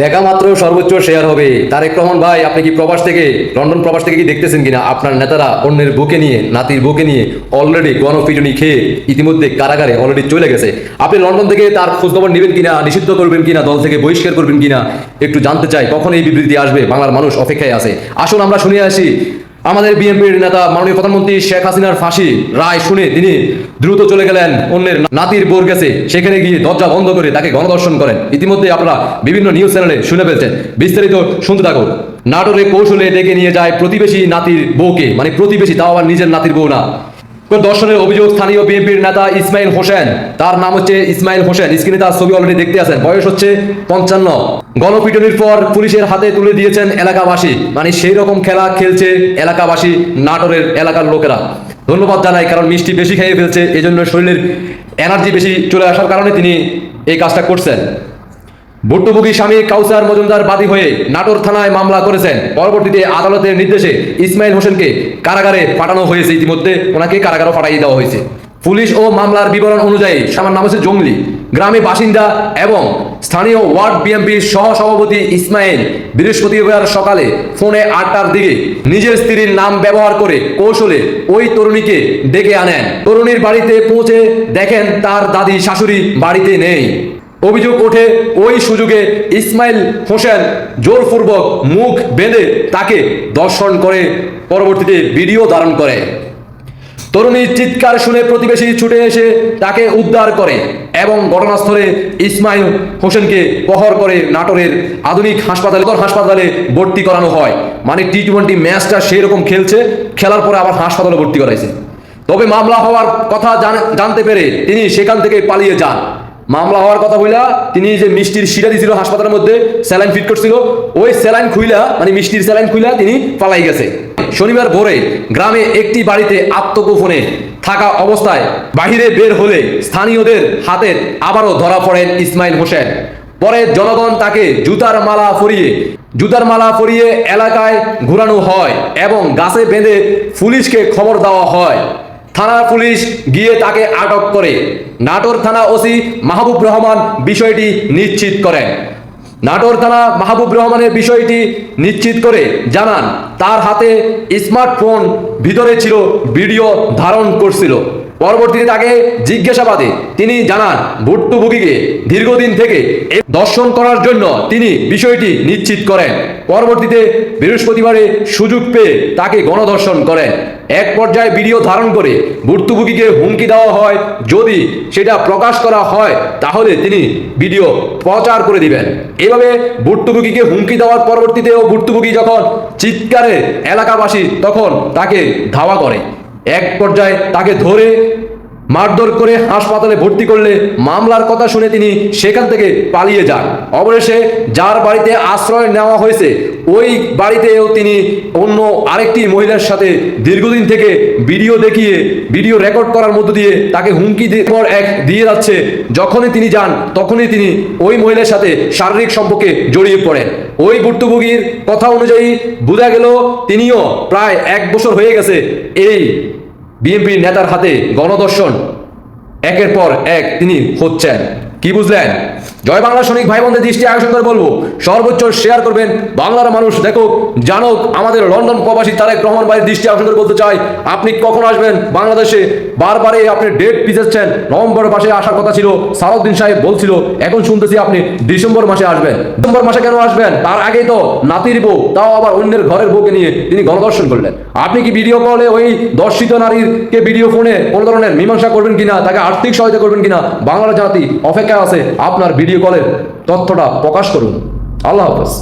দেখা মাত্র সর্বোচ্চ শেয়ার হবে। তারেক রহমান ভাই, আপনি কি প্রবাস থেকে, লন্ডন প্রবাস থেকে কি দেখতেছেন কিনা? আপনার নেতারা অন্যের বুকে নিয়ে, নাতির বুকে নিয়ে অলরেডি গণপিটুনি খেয়ে ইতিমধ্যে কারাগারে অলরেডি চলে গেছে। আপনি লন্ডন থেকে তার খোঁজখবর নেবেন কিনা, নিষিদ্ধ করবেন কিনা, দল থেকে বহিষ্কার করবেন কিনা, একটু জানতে চাই, কখন এই বিবৃতি আসবে? বাংলার মানুষ অপেক্ষায় আছে। আসুন আমরা শুনে আসি। আমাদের বিএনপির নেতা মাননীয় প্রধানমন্ত্রী শেখ হাসিনার ফাঁসি রায় শুনে তিনি দ্রুত চলে গেলেন অন্যের নাতির বোর গেছে। সেখানে গিয়ে দরজা বন্ধ করে তাকে গণদর্শন করেন। ইতিমধ্যে আপনারা বিভিন্ন নিউজ চ্যানেলে শুনে ফেলছেন। বিস্তারিত শুনতে থাকুন। নাটোরে কৌশলে ডেকে নিয়ে যায় প্রতিবেশী নাতির বউকে। মানে প্রতিবেশী, তাও আবার নিজের নাতির বউ না। দর্শনের অভিযোগ স্থানীয় বিএনপির নেতা ইসমাইল হোসেন? তার নাম হচ্ছে ইসমাইল হোসেন। স্ক্রিনে তার ছবি অলরেডি দেখতে আছেন। বয়স হচ্ছে পঞ্চান্ন। গণপিটনির পর পুলিশের হাতে তুলে দিয়েছেন এলাকাবাসী। মানে সেই রকম খেলা খেলছে এলাকাবাসী, নাটোরের এলাকার লোকেরা। ধন্যবাদ জানাই, কারণ মিষ্টি বেশি খেয়ে ফেলছে এই জন্য শরীরের এনার্জি বেশি চলে আসার কারণে তিনি এই কাজটা করছেন। ভুট্টুভোগী স্বামী কাউসার মজুমদার বাদী হয়ে নাটোর থানায় মামলা করেছেন। পরবর্তীতে আদালতের নির্দেশে ইসমাইল হোসেনকে কারাগারে পাঠানো হয়েছে ইতিমধ্যে। ওনাকে কারাগারে পাঠিয়ে দেওয়া হয়েছে। পুলিশ ও মামলার বিবরণ অনুযায়ী আমার নাম হচ্ছে জঙ্গলি। গ্রামে বাসিন্দা এবং স্থানীয় ওয়ার্ড বিএনপির সহ সভাপতি ইসমাইল বৃহস্পতিবার সকালে ফোনে আটটার দিকে নিজের স্ত্রীর নাম ব্যবহার করে কৌশলে ওই তরুণীকে ডেকে আনেন। তরুণীর বাড়িতে পৌঁছে দেখেন তার দাদি শাশুড়ি বাড়িতে নেই। অভিযোগ ওঠে, ওই সুযোগে ইসমাইল হোসেন জোরপূর্বক মুখ বেঁধে তাকে দর্শন করে পরবর্তীতে ভিডিও ধারণ করে। তরুণীর চিৎকার শুনে প্রতিবেশী ছুটে এসে তাকে উদ্ধার করে এবং ঘটনাস্থলে ইসমাইল হোসেনকে পহর করে নাটোরের আধুনিক হাসপাতালে হাসপাতালে ভর্তি করানো হয়। মানে টি টোয়েন্টি ম্যাচটা সেই রকম খেলছে, খেলার পরে আবার হাসপাতালে ভর্তি করাইছে। তবে মামলা হওয়ার কথা জান- জানতে পেরে তিনি সেখান থেকে পালিয়ে যান। মামলা হওয়ার কথা বইলা তিনি যে মিষ্টির শিরা দিছিল হাসপাতালের মধ্যে, স্যালাইন ফিট করছিল, ওই স্যালাইন খুইলা মানে মিষ্টির স্যালাইন খুইলা তিনি পালাই গেছে। শনিবার ভোরে গ্রামে একটি বাড়িতে আত্মগোপনে থাকা অবস্থায় বাহিরে বের হলে স্থানীয়দের হাতে আবারও ধরা পড়েন ইসমাইল হোসেন। পরে জনগণ তাকে জুতার মালা পরিয়ে, জুতার মালা পরিয়ে এলাকায় ঘোরানো হয় এবং গাছে বেঁধে পুলিশকে খবর দেওয়া হয়। থানার পুলিশ গিয়ে তাকে আটক করে। নাটোর থানা ওসি মাহবুব রহমান বিষয়টি নিশ্চিত করেন। নাটোর থানা মাহবুব রহমানের বিষয়টি নিশ্চিত করে জানান, তার হাতে স্মার্টফোন ভিতরে ছিল, ভিডিও ধারণ করছিল। পরবর্তীতে তাকে জিজ্ঞাসাবাদে তিনি জানান ভুট্টুভোগীকে দীর্ঘদিন থেকে দর্শন করার জন্য তিনি বিষয়টি নিশ্চিত করেন। পরবর্তীতে বৃহস্পতিবারে সুযোগ পেয়ে তাকে গণদর্শন করেন। এক পর্যায়ে ভিডিও ধারণ করে ভুট্টুভোগীকে হুমকি দেওয়া হয়। যদি সেটা প্রকাশ করা হয়, তাহলে তিনি ভিডিও প্রচার করে দিবেন। এভাবে ভুট্টুভোগীকে হুমকি দেওয়ার পরবর্তীতেও ভুট্টুভোগী যখন চিৎকারে এলাকাবাসী তখন তাকে ধাওয়া করে। এক পর্যায়ে তাকে ধরে মারধর করে হাসপাতালে ভর্তি করলে মামলার কথা শুনে তিনি সেখান থেকে পালিয়ে যান। অবশেষে যার বাড়িতে আশ্রয় নেওয়া হয়েছে, ওই বাড়িতেও তিনি অন্য আরেকটি মহিলার সাথে দীর্ঘদিন থেকে ভিডিও দেখিয়ে, ভিডিও রেকর্ড করার মধ্য দিয়ে তাকে হুমকি পর এক দিয়ে যাচ্ছে। যখনই তিনি যান, তখনই তিনি ওই মহিলার সাথে শারীরিক সম্পর্কে জড়িয়ে পড়েন। ওই ভুক্তভোগীর কথা অনুযায়ী বোঝা গেল, তিনিও প্রায় এক বছর হয়ে গেছে এই বিএনপি নেতার হাতে গণদর্শন একের পর এক তিনি হচ্ছেন। কি বুঝলেন? জয় বাংলা সৈনিক ভাই বোনদের দৃষ্টি আকর্ষণ করে বলব, সর্বোচ্চ শেয়ার করবেন বাংলার মানুষ। দেখুক, জানুক, আমাদের লন্ডন প্রবাসী তারেক রহমান ভাইয়ের দৃষ্টি আকর্ষণ করে বলতে চাই, আপনি কখন আসবেন বাংলাদেশে? বারবারে আপনি ডেট পিছাচ্ছেন নভেম্বর মাসে আসার কথা ছিল সালাউদ্দিন সাহেব বলছিল, এখন শুনতেছি আপনি ডিসেম্বর মাসে আসবেন। ডিসেম্বর মাসে কেন আসবেন? তার আগেই তো নাতির বউ, তাও আবার অন্যের ঘরের বউকে নিয়ে তিনি গণদর্শন করলেন। আপনি কি ভিডিও কলে ওই দর্শিত নারীকে ভিডিও ফোনে কোনো ধরনের মীমাংসা করবেন কিনা, তাকে আর্থিক সহায়তা করবেন কিনা, বাংলার জাতি অপেক্ষায় আছে আপনার ভিডিও কলের তথ্যটা প্রকাশ করুন। আল্লাহ হাফেজ।